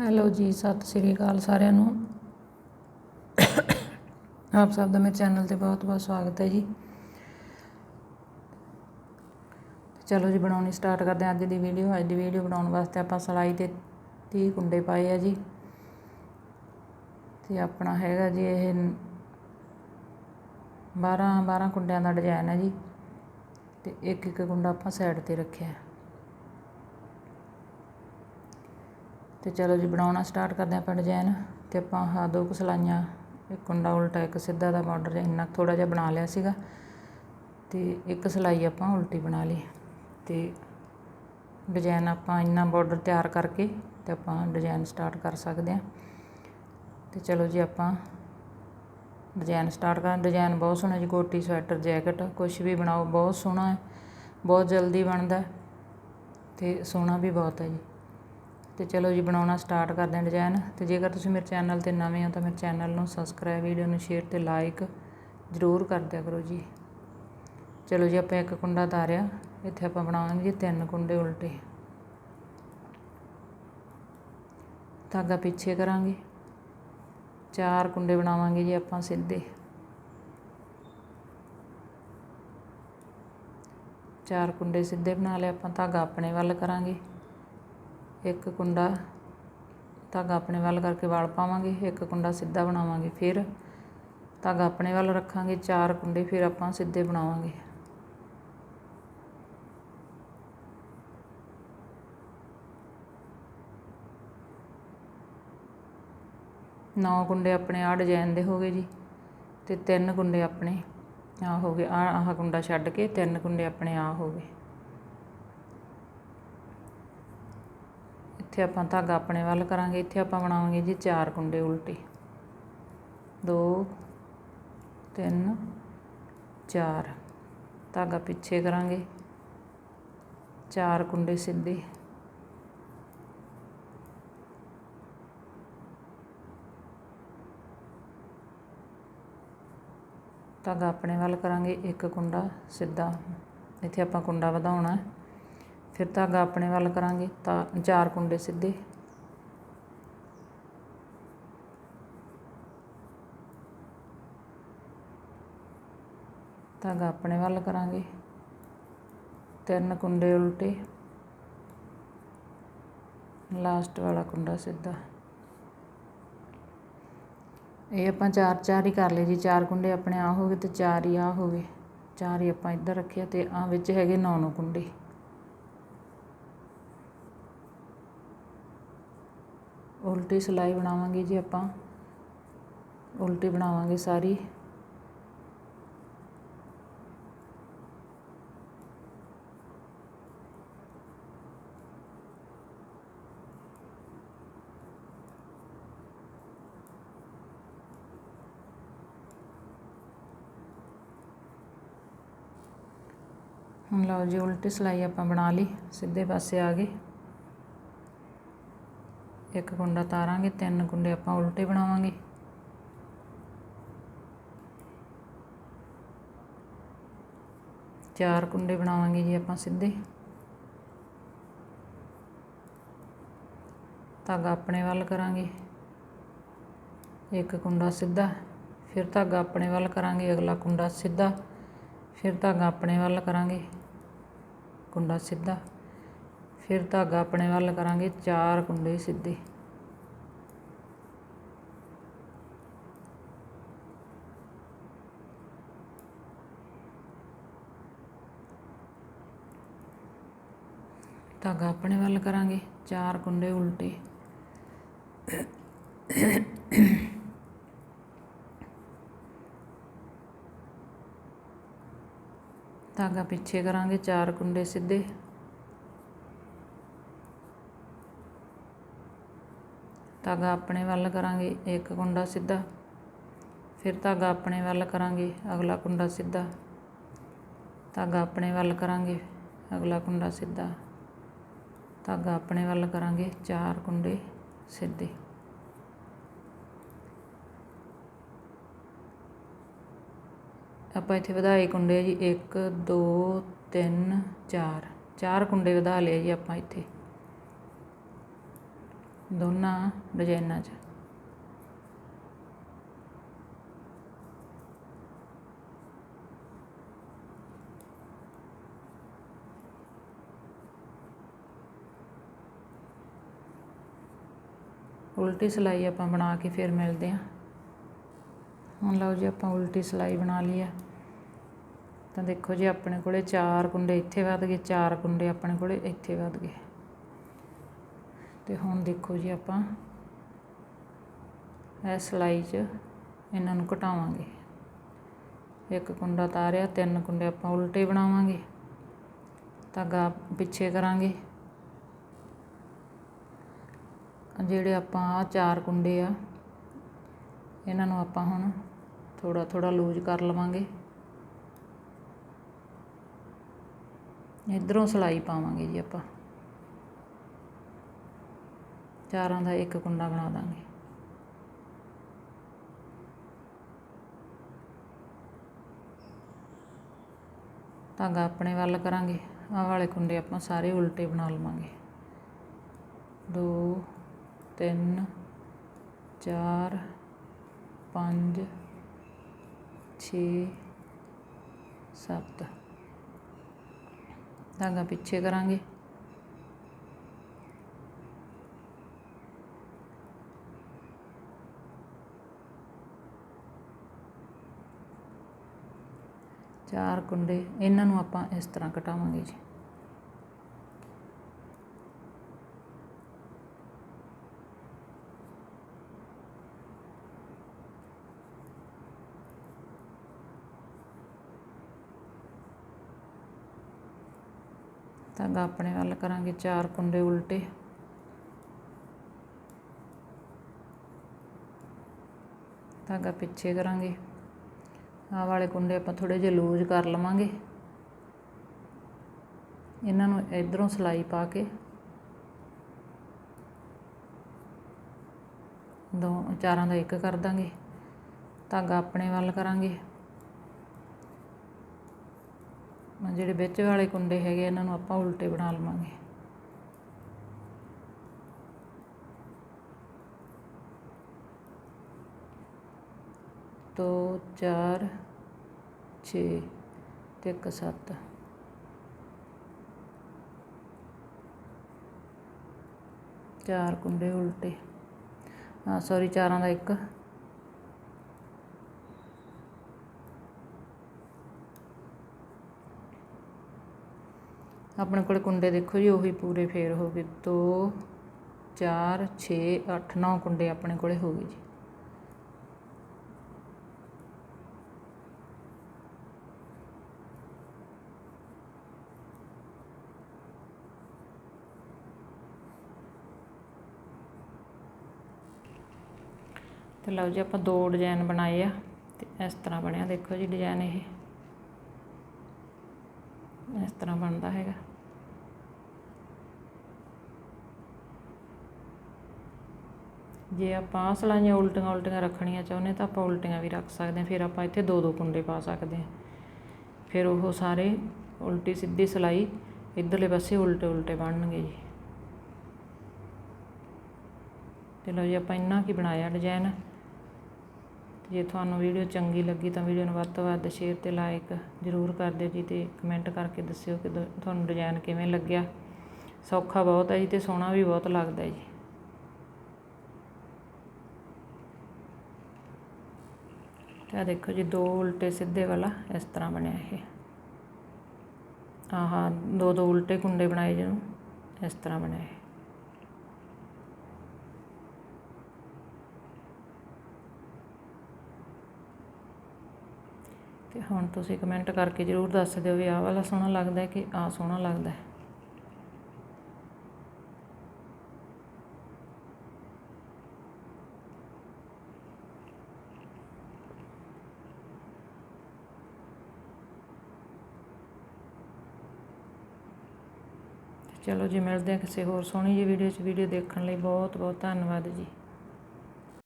Hello ਜੀ, ਸਤਿ ਸ੍ਰੀ ਅਕਾਲ ਸਾਰਿਆਂ ਨੂੰ। ਆਪ ਸਭ ਦਾ ਮੇਰੇ ਚੈਨਲ ਤੇ ਬਹੁਤ ਬਹੁਤ ਸਵਾਗਤ ਹੈ ਜੀ। ਚਲੋ ਜੀ, ਬਣਾਉਣੀ ਸਟਾਰਟ ਕਰਦੇ ਹਾਂ ਅੱਜ ਦੀ ਵੀਡੀਓ। ਅੱਜ ਦੀ ਵੀਡੀਓ ਬਣਾਉਣ ਵਾਸਤੇ ਆਪਾਂ ਸਲਾਈ ਤੇ 30 ਕੁੰਡੇ ਪਾਏ ਆ ਜੀ। ਤੇ ਆਪਣਾ ਹੈਗਾ ਜੀ ਇਹ 12 12 ਕੁੰਡਿਆਂ ਦਾ ਡਿਜ਼ਾਈਨ ਹੈ ਜੀ। ਤੇ ਇੱਕ ਇੱਕ ਕੁੰਡਾ ਆਪਾਂ ਸਾਈਡ ਤੇ ਰੱਖਿਆ ਅਤੇ ਚਲੋ ਜੀ, ਬਣਾਉਣਾ ਸਟਾਰਟ ਕਰਦੇ ਹਾਂ ਆਪਾਂ ਡਿਜ਼ਾਇਨ ਅਤੇ ਆਪਾਂ ਆਹ ਦੋ ਕੁ ਸਲਾਈਆਂ, ਇੱਕ ਕੁੰਡਾ ਉਲਟਾ, ਇੱਕ ਸਿੱਧਾ ਦਾ ਬਾਰਡਰ ਇੰਨਾ ਥੋੜ੍ਹਾ ਜਿਹਾ ਬਣਾ ਲਿਆ ਸੀਗਾ ਅਤੇ ਇੱਕ ਸਲਾਈ ਆਪਾਂ ਉਲਟੀ ਬਣਾ ਲਈ ਅਤੇ ਡਿਜ਼ਾਈਨ ਆਪਾਂ ਇੰਨਾ ਬਾਰਡਰ ਤਿਆਰ ਕਰਕੇ ਤੇ ਆਪਾਂ ਡਿਜ਼ਾਈਨ ਸਟਾਰਟ ਕਰ ਸਕਦੇ ਹਾਂ। ਤੇ ਚਲੋ ਜੀ, ਆਪਾਂ ਡਿਜ਼ਾਈਨ ਸਟਾਰਟ ਕਰ ਡਿਜ਼ਾਈਨ ਬਹੁਤ ਸੋਹਣਾ ਜੀ ਕੋਟੀ ਸਵੈਟਰ, ਜੈਕਟ ਕੁਝ ਵੀ ਬਣਾਓ, ਬਹੁਤ ਸੋਹਣਾ ਹੈ, ਬਹੁਤ ਜਲਦੀ ਬਣਦਾ ਤੇ ਸੋਹਣਾ ਵੀ ਬਹੁਤ ਹੈ ਜੀ। ਤੇ ਚਲੋ ਜੀ, ਬਣਾਉਣਾ ਸਟਾਰਟ ਕਰਦੇ ਹਾਂ ਡਿਜ਼ਾਈਨ ਤੇ ਜੇਕਰ ਤੁਸੀਂ ਮੇਰੇ ਚੈਨਲ ਤੇ ਨਵੇਂ ਹੋ ਤਾਂ ਮੇਰੇ ਚੈਨਲ ਨੂੰ ਸਬਸਕ੍ਰਾਈਬ ਵੀਡੀਓ ਨੂੰ ਸ਼ੇਅਰ ਤੇ ਲਾਈਕ ਜ਼ਰੂਰ ਕਰ ਦਿਆ ਕਰੋ ਜੀ। ਚਲੋ ਜੀ, ਆਪਾਂ ਇੱਕ ਕੁੰਡਾ ਤਾਰਿਆ। ਇੱਥੇ ਆਪਾਂ ਬਣਾਵਾਂਗੇ ਜੀ ਤਿੰਨ ਕੁੰਡੇ ਉਲਟੇ। ਧਾਗਾ ਪਿੱਛੇ ਕਰਾਂਗੇ। ਚਾਰ ਕੁੰਡੇ ਬਣਾਵਾਂਗੇ ਜੀ ਆਪਾਂ ਸਿੱਧੇ। ਚਾਰ ਕੁੰਡੇ ਸਿੱਧੇ ਬਣਾ ਲਏ, ਆਪਾਂ ਧਾਗਾ ਆਪਣੇ ਵੱਲ ਕਰਾਂਗੇ। ਇੱਕ ਕੁੰਡਾ ਧਾਗਾ ਆਪਣੇ ਵੱਲ ਕਰਕੇ ਵਲ ਪਾਵਾਂਗੇ, ਇੱਕ ਕੁੰਡਾ ਸਿੱਧਾ ਬਣਾਵਾਂਗੇ, ਫਿਰ ਧਾਗਾ ਆਪਣੇ ਵੱਲ ਰੱਖਾਂਗੇ, ਚਾਰ ਕੁੰਡੇ ਫਿਰ ਆਪਾਂ ਸਿੱਧੇ ਬਣਾਵਾਂਗੇ। ਨੌ ਕੁੰਡੇ ਆਪਣੇ ਆ ਡਿਜ਼ਾਈਨ ਦੇ ਹੋ ਗਏ ਜੀ ਤੇ ਤਿੰਨ ਕੁੰਡੇ ਆਪਣੇ ਆ ਹੋ ਗਏ ਆ ਆਹ ਕੁੰਡਾ ਛੱਡ ਕੇ ਤਿੰਨ ਕੁੰਡੇ ਆਪਣੇ ਆ ਹੋ ਗਏ। ਇੱਥੇ ਆਪਾਂ ਧਾਗਾ ਆਪਣੇ ਵੱਲ ਕਰਾਂਗੇ, ਇੱਥੇ ਆਪਾਂ ਬਣਾਵਾਂਗੇ ਜੀ ਚਾਰ ਕੁੰਡੇ ਉਲਟੇ। 2 3 4 ਧਾਗਾ ਪਿੱਛੇ ਕਰਾਂਗੇ। ਚਾਰ ਕੁੰਡੇ ਸਿੱਧੇ। ਧਾਗਾ ਆਪਣੇ ਵੱਲ ਕਰਾਂਗੇ, ਇੱਕ ਕੁੰਡਾ ਸਿੱਧਾ। ਇੱਥੇ ਆਪਾਂ ਕੁੰਡਾ ਵਧਾਉਣਾ। ਫਿਰ ਧਾਗਾ ਆਪਣੇ ਵੱਲ ਕਰਾਂਗੇ, ਤਾਂ ਚਾਰ ਕੁੰਡੇ ਸਿੱਧੇ। ਧਾਗਾ ਆਪਣੇ ਵੱਲ ਕਰਾਂਗੇ। ਤਿੰਨ ਕੁੰਡੇ ਉਲਟੇ। ਲਾਸਟ ਵਾਲਾ ਕੁੰਡਾ ਸਿੱਧਾ। ਇਹ ਆਪਾਂ ਚਾਰ ਚਾਰ ਹੀ ਕਰ ਲਏ ਜੀ। ਚਾਰ ਕੁੰਡੇ ਆਪਣੇ ਆ ਹੋ ਗਏ ਤੇ ਚਾਰ ਹੀ ਆ ਹੋ ਗਏ। ਚਾਰ ਹੀ ਆਪਾਂ ਇੱਧਰ ਰੱਖਿਆ ਤੇ ਆ ਵਿੱਚ ਹੈਗੇ ਨੌ ਨੌ ਕੁੰਡੇ। ਉਲਟੀ ਸਿਲਾਈ ਬਣਾਵਾਂਗੇ ਜੀ ਆਪਾਂ। ਉਲਟੀ ਬਣਾਵਾਂਗੇ ਸਾਰੀ। ਹੁਣ ਲਓ ਜੀ, ਉਲਟੀ ਸਿਲਾਈ ਆਪਾਂ ਬਣਾ ਲਈ। ਸਿੱਧੇ ਪਾਸੇ ਆ ਗਏ। ਇੱਕ ਕੁੰਡਾ ਤਾਰਾਂਗੇ, ਤਿੰਨ ਕੁੰਡੇ ਆਪਾਂ ਉਲਟੇ ਬਣਾਵਾਂਗੇ। ਚਾਰ ਕੁੰਡੇ ਬਣਾਵਾਂਗੇ ਜੀ ਆਪਾਂ ਸਿੱਧੇ। ਧਾਗਾ ਆਪਣੇ ਵੱਲ ਕਰਾਂਗੇ। ਇੱਕ ਕੁੰਡਾ ਸਿੱਧਾ, ਫਿਰ ਧਾਗਾ ਆਪਣੇ ਵੱਲ ਕਰਾਂਗੇ, ਅਗਲਾ ਕੁੰਡਾ ਸਿੱਧਾ, ਫਿਰ ਧਾਗਾ ਆਪਣੇ ਵੱਲ ਕਰਾਂਗੇ। ਕੁੰਡਾ ਸਿੱਧਾ। ਫਿਰ ਧਾਗਾ ਆਪਣੇ ਵੱਲ ਕਰਾਂਗੇ, ਚਾਰ ਕੁੰਡੇ ਸਿੱਧੇ। ਧਾਗਾ ਆਪਣੇ ਵੱਲ ਕਰਾਂਗੇ, ਚਾਰ ਕੁੰਡੇ ਉਲਟੇ। ਧਾਗਾ ਪਿੱਛੇ ਕਰਾਂਗੇ, ਚਾਰ ਕੁੰਡੇ ਸਿੱਧੇ। ਧਾਗਾ ਆਪਣੇ ਵੱਲ ਕਰਾਂਗੇ, ਇੱਕ ਕੁੰਡਾ ਸਿੱਧਾ। ਫਿਰ ਧਾਗਾ ਆਪਣੇ ਵੱਲ ਕਰਾਂਗੇ, ਅਗਲਾ ਕੁੰਡਾ ਸਿੱਧਾ। ਧਾਗਾ ਆਪਣੇ ਵੱਲ ਕਰਾਂਗੇ, ਅਗਲਾ ਕੁੰਡਾ ਸਿੱਧਾ। ਧਾਗਾ ਆਪਣੇ ਵੱਲ ਕਰਾਂਗੇ, ਚਾਰ ਕੁੰਡੇ ਸਿੱਧੇ। ਆਪਾਂ ਇੱਥੇ ਵਧਾਏ ਕੁੰਡੇ ਜੀ 1 2 3 4 ਚਾਰ ਕੁੰਡੇ ਵਧਾ ਲਏ ਜੀ ਆਪਾਂ ਇੱਥੇ। ਦੋਨਾਂ ਡਿਜ਼ਾਈਨਾਂ 'ਚ। ਉਲਟੀ ਸਿਲਾਈ ਆਪਾਂ ਬਣਾ ਕੇ ਫਿਰ ਮਿਲਦੇ ਹਾਂ। ਹੁਣ ਲਓ ਜੀ ਆਪਾਂ ਉਲਟੀ ਸਿਲਾਈ ਬਣਾ ਲਈ ਆ। ਤਾਂ ਦੇਖੋ ਜੀ ਆਪਣੇ ਕੋਲੇ ਚਾਰ ਕੁੰਡੇ ਇੱਥੇ ਵੱਧ ਗਏ, ਚਾਰ ਕੁੰਡੇ ਆਪਣੇ ਕੋਲੇ ਇੱਥੇ ਵੱਧ ਗਏ। ਤੇ ਹੁਣ ਦੇਖੋ ਜੀ ਆਪਾਂ ਇਹ ਸਿਲਾਈ 'ਚ ਇਹਨਾਂ ਨੂੰ ਘਟਾਵਾਂਗੇ ਇੱਕ ਕੁੰਡਾ ਤਾਰਿਆ, ਤਿੰਨ ਕੁੰਡੇ ਆਪਾਂ ਉਲਟੇ ਬਣਾਵਾਂਗੇ। ਧਾਗਾ ਪਿੱਛੇ ਕਰਾਂਗੇ। ਜਿਹੜੇ ਆਪਾਂ ਆ ਚਾਰ ਕੁੰਡੇ ਆ, ਇਹਨਾਂ ਨੂੰ ਆਪਾਂ ਹੁਣ ਥੋੜਾ ਥੋੜਾ ਲੂਜ਼ ਕਰ ਲਵਾਂਗੇ। ਇਧਰੋਂ ਸਿਲਾਈ ਪਾਵਾਂਗੇ ਜੀ ਆਪਾਂ। ਚਾਰਾਂ ਦਾ ਇੱਕ ਕੁੰਡਾ ਬਣਾ ਦਾਂਗੇ। ਧਾਗਾ ਆਪਣੇ ਵੱਲ ਕਰਾਂਗੇ। ਆਹ ਵਾਲੇ ਕੁੰਡੇ ਆਪਾਂ ਸਾਰੇ ਉਲਟੇ ਬਣਾ ਲਵਾਂਗੇ। ਦੋ, ਤਿੰਨ, ਚਾਰ, ਪੰਜ, ਛੇ, ਸੱਤ। ਧਾਗਾ ਪਿੱਛੇ ਕਰਾਂਗੇ। ਚਾਰ ਕੁੰਡੇ, ਇਹਨਾਂ ਨੂੰ ਆਪਾਂ ਇਸ ਤਰ੍ਹਾਂ ਕਟਾਵਾਂਗੇ ਜੀ। ਧਾਗਾ ਆਪਣੇ ਵੱਲ ਕਰਾਂਗੇ ਚਾਰ ਕੁੰਡੇ ਉਲਟੇ। ਧਾਗਾ ਪਿੱਛੇ ਕਰਾਂਗੇ। ਆਹ ਵਾਲੇ ਕੁੰਡੇ ਆਪਾਂ ਥੋੜੇ ਜਿਹਾ ਲੂਜ਼ ਕਰ ਲਵਾਂਗੇ। ਇਹਨਾਂ ਨੂੰ ਇਧਰੋਂ ਸਿਲਾਈ ਪਾ ਕੇ ਦੋ ਚਾਰਾਂ ਦਾ ਇੱਕ ਕਰ ਦਾਂਗੇ। ਧਾਗਾ ਆਪਣੇ ਵੱਲ ਕਰਾਂਗੇ। ਜਿਹੜੇ ਵਿੱਚ ਵਾਲੇ ਕੁੰਡੇ ਹੈਗੇ ਇਹਨਾਂ ਨੂੰ ਆਪਾਂ ਉਲਟੇ ਬਣਾ ਲਵਾਂਗੇ। ਦੋ, ਚਾਰ, ਛੇ ਤੇ ਇੱਕ ਸੱਤ। ਚਾਰ ਕੁੰਡੇ ਉਲਟੇ। ਹਾਂ ਸੌਰੀ ਚਾਰਾਂ ਦਾ ਇੱਕ। ਆਪਣੇ ਕੋਲ ਕੁੰਡੇ ਦੇਖੋ ਜੀ, ਉਹੀ ਪੂਰੇ ਫੇਰ ਹੋ ਗਏ। 2 4 6 8 9 ਕੁੰਡੇ ਆਪਣੇ ਕੋਲੇ ਹੋ ਗਏ ਜੀ। ਤੇ ਲਓ ਜੀ ਆਪਾਂ ਦੋ ਡਿਜ਼ਾਈਨ ਬਣਾਏ ਆ ਤੇ ਇਸ ਤਰ੍ਹਾਂ ਬਣਿਆ। ਦੇਖੋ ਜੀ ਡਿਜ਼ਾਈਨ ਇਹ। ਇਸ ਤਰ੍ਹਾਂ ਬਣਦਾ ਹੈਗਾ। ਜੇ ਆਪਾਂ ਸਲਾਈਆਂ ਉਲਟੀਆਂ ਉਲਟੀਆਂ ਰੱਖਣੀਆਂ ਚਾਹੁੰਦੇ ਤਾਂ ਆਪਾਂ ਉਲਟੀਆਂ ਵੀ ਰੱਖ ਸਕਦੇ ਹਾਂ। ਫਿਰ ਆਪਾਂ ਇੱਥੇ ਦੋ ਦੋ ਕੁੰਡੇ ਪਾ ਸਕਦੇ ਹਾਂ। ਫਿਰ ਉਹ ਸਾਰੇ ਉਲਟੀ ਸਿੱਧੀ ਸਲਾਈ ਇਧਰਲੇ ਪਾਸੇ ਉਲਟੇ ਉਲਟੇ ਬਣਨਗੇ ਜੀ। ਤੇ ਲਓ ਜੀ ਆਪਾਂ ਇੰਨਾ ਕੀ ਬਣਾਇਆ ਡਿਜ਼ਾਈਨ ਜੇ ਤੁਹਾਨੂੰ ਵੀਡੀਓ ਚੰਗੀ ਲੱਗੀ ਤਾਂ ਵੀਡੀਓ ਨੂੰ ਵੱਧ ਤੋਂ ਵੱਧ ਸ਼ੇਅਰ ਤੇ ਲਾਈਕ ਜ਼ਰੂਰ ਕਰ ਦਿਓ ਜੀ ਤੇ ਕਮੈਂਟ ਕਰਕੇ ਦੱਸਿਓ ਕਿ ਤੁਹਾਨੂੰ ਡਿਜ਼ਾਈਨ ਕਿਵੇਂ ਲੱਗਿਆ। ਸੌਖਾ ਬਹੁਤ ਹੈ ਜੀ ਤੇ ਸੋਹਣਾ ਵੀ ਬਹੁਤ ਲੱਗਦਾ ਜੀ। ਤਾਂ ਦੇਖੋ ਜੀ, ਦੋ ਉਲਟੇ ਸਿੱਧੇ ਵਾਲਾ ਇਸ ਤਰ੍ਹਾਂ ਬਣਿਆ ਇਹ। ਆਹਾ ਦੋ ਦੋ ਉਲਟੇ ਕੁੰਡੇ ਬਣਾਏ ਜਿਹਨੂੰ ਇਸ ਤਰ੍ਹਾਂ ਬਣਿਆ ਅਤੇ ਹੁਣ ਤੁਸੀਂ ਕਮੈਂਟ ਕਰਕੇ ਜ਼ਰੂਰ ਦੱਸ ਦਿਓ ਵੀ ਆਹ ਵਾਲਾ ਸੋਹਣਾ ਲੱਗਦਾ ਕਿ ਆਹ ਸੋਹਣਾ ਲੱਗਦਾ ਚਲੋ ਜੀ, ਮਿਲਦੇ ਹਾਂ ਕਿਸੇ ਹੋਰ ਸੋਹਣੀ ਜੀ ਵੀਡੀਓ 'ਚ। ਵੀਡੀਓ ਦੇਖਣ ਲਈ ਬਹੁਤ ਬਹੁਤ ਧੰਨਵਾਦ ਜੀ।